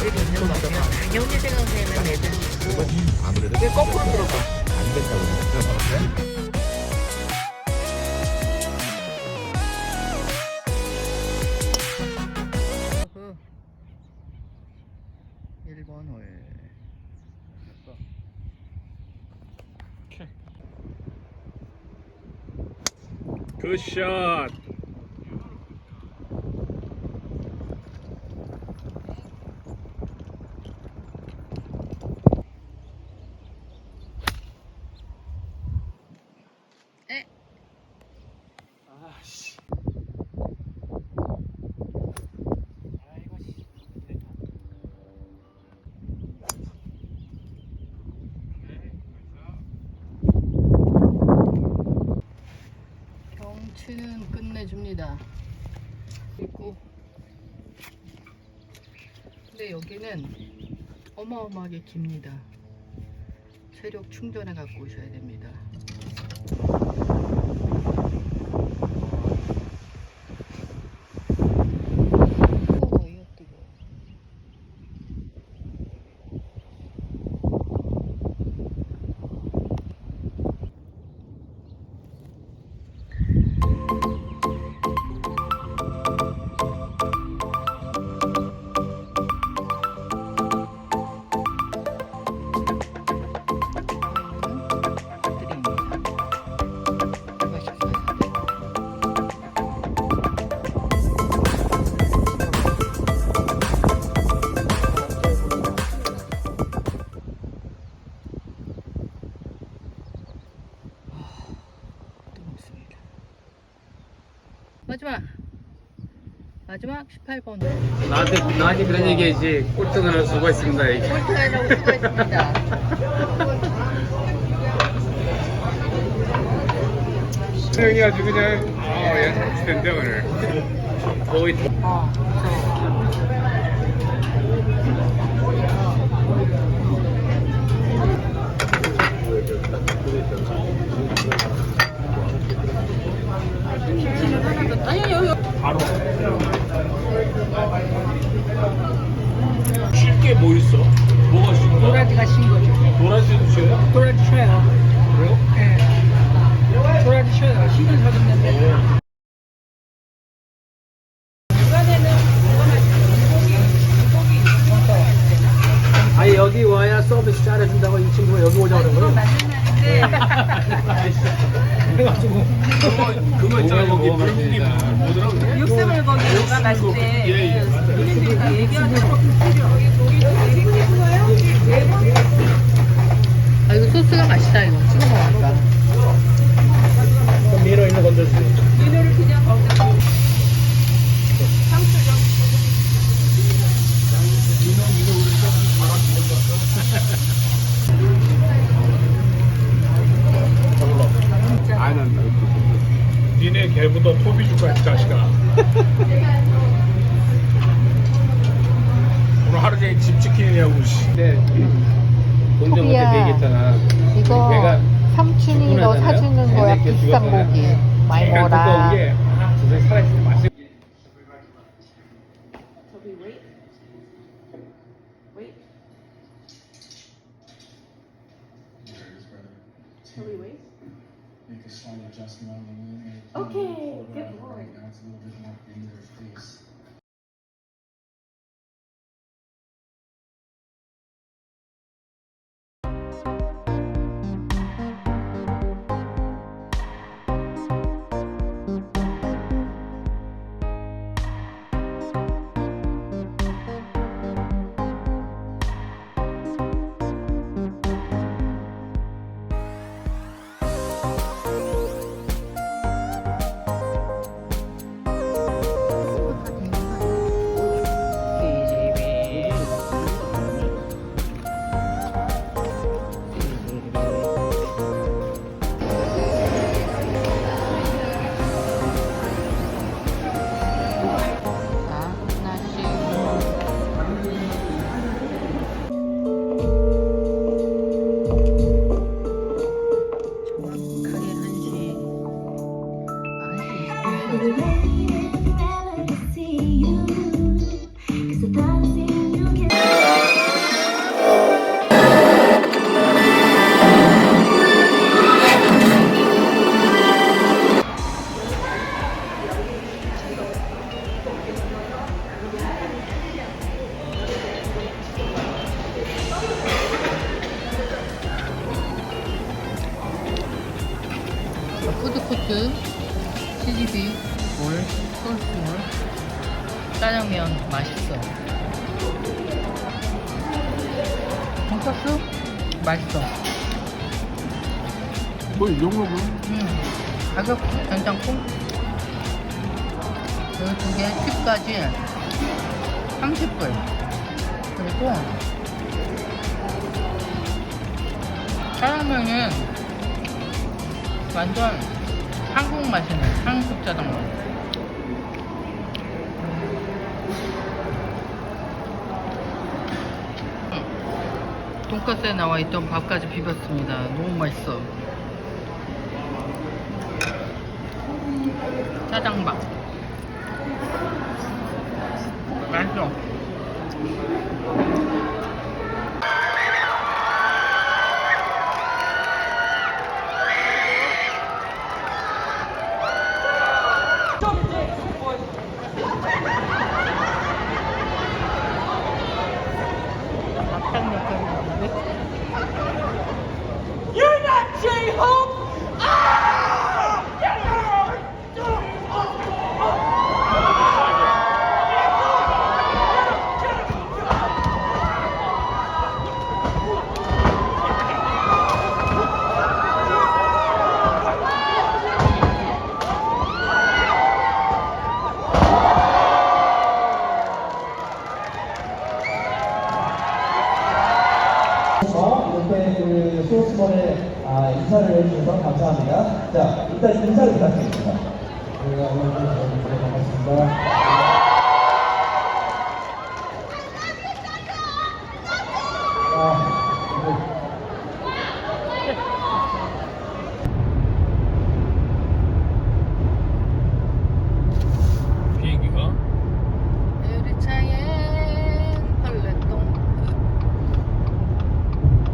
애들이 있는 거면 당연히 생각되는 애들이 있고 아무래도 왜 거꾸로 들어가? 안 된다고 생각해요. 그 1번 홀 굿샷 에? 아씨 경치는 끝내줍니다. 그리고 근데 여기는 어마어마하게 깁니다. 체력 충전해 갖고 오셔야 됩니다. 38번. 나한테 나한테 그런 얘기했지. 꼴등을 할 수가 있습니다 얘기. 꼴등을 할 수가 있습니다 수영이 아주 그냥 아예 텐데 오늘 거의 어. 쉽어? 도라지가 신 거죠. 도라지도 쉬어요? 도라지 쉬어요. 그래요? 네. 도라지 쉬어요. 신을 사줬는데. 아니 여기 와야 서비스 잘해준다고 이 친구가 여기 오자고 그런 거예요? 그래가지고 그거 있잖아 거기 물고기 뭐더라고 육수물 거기가 맛있지. 예, 예. 본인들이 다 얘기하는 거. 아 이거 소스가 맛있다 이거 찍어 먹으니까. 그럼 미러 있는 건들 얘네를 그냥 거기다 상추 좀. 아는 니네 개보다 토비 줄까 이 자식아 오늘 하루 종일 집 지키느냐고 씨. 네 본전 어제 토비야. 얘기했잖아 이거 내가 삼촌이 너 주문하잖아요. 사주는 거야 얘네 비싼. 고기 많이 먹어라 두꺼운 게 아, 저새 살아있을 때 맛있어 저기 wait. wait. Shall we wait? Make a slight adjustment on the movement. Okay, good boy. right now. It's a little bit more in their face. 물, 소스물, 짜장면 맛있어. 돈까스? 맛있어. 뭐이 정도면? 음, 가격 괜찮고. 여기 두개 10까지 30불. 그리고 짜장면은 완전 한국 맛이네. 한국 짜장면. 음, 돈까스에 나와 있던 밥까지 비볐습니다. 너무 맛있어. 짜장밥. 맛있어 어, 이렇게 그 아, 인사를 해주셔서 감사합니다. 자, 일단 인사를 부탁드립니다. 네, 안녕하세요. 저는 반갑습니다.